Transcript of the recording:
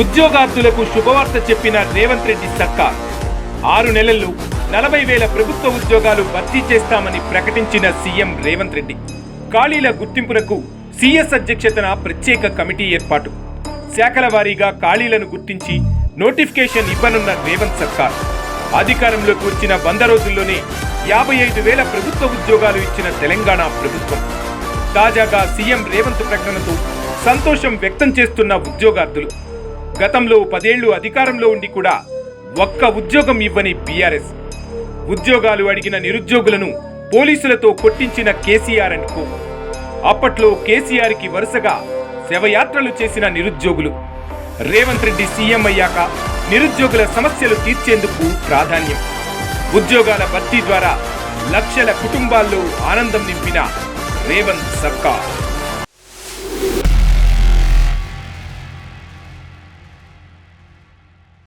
ఉద్యోగార్థులకు శుభవార్త చెప్పిన రేవంత్ రెడ్డి సర్కార్. ఆరు నెలల్లో నలభై వేల ప్రభుత్వ ఉద్యోగాలు భర్తీ చేస్తామని ప్రకటించిన సీఎం రేవంత్ రెడ్డి. ఖాళీల గుర్తింపునకు సీఎస్ అధ్యక్షతన ప్రత్యేక కమిటీ ఏర్పాటు. శాఖల వారీగా ఖాళీలను గుర్తించి నోటిఫికేషన్ ఇవ్వనున్న రేవంత్ సర్కార్. అధికారంలోకి వచ్చిన వంద రోజుల్లోనే యాభై ఐదు వేల ప్రభుత్వ ఉద్యోగాలు ఇచ్చిన తెలంగాణ ప్రభుత్వం. తాజాగా సీఎం రేవంత్ ప్రకటనతో సంతోషం వ్యక్తం చేస్తున్న ఉద్యోగార్థులు. గతంలో పదేళ్ళు అధికారంలో ఉండి కూడా ఒక్క ఉద్యోగం ఇవ్వని బీఆర్ఎస్. ఉద్యోగాలు అడిగిన నిరుద్యోగులను పోలీసులతో కొట్టించిన కేసీఆర్ అండ్ కో. అప్పట్లో కేసీఆర్కి వరుసగా శవయాత్రలు చేసిన నిరుద్యోగులు. రేవంత్ రెడ్డి సీఎం అయ్యాక నిరుద్యోగుల సమస్యలు తీర్చేందుకు ప్రాధాన్యం. ఉద్యోగాల భర్తీ ద్వారా లక్షల కుటుంబాల్లో ఆనందం నింపిన రేవంత్ సర్కార్.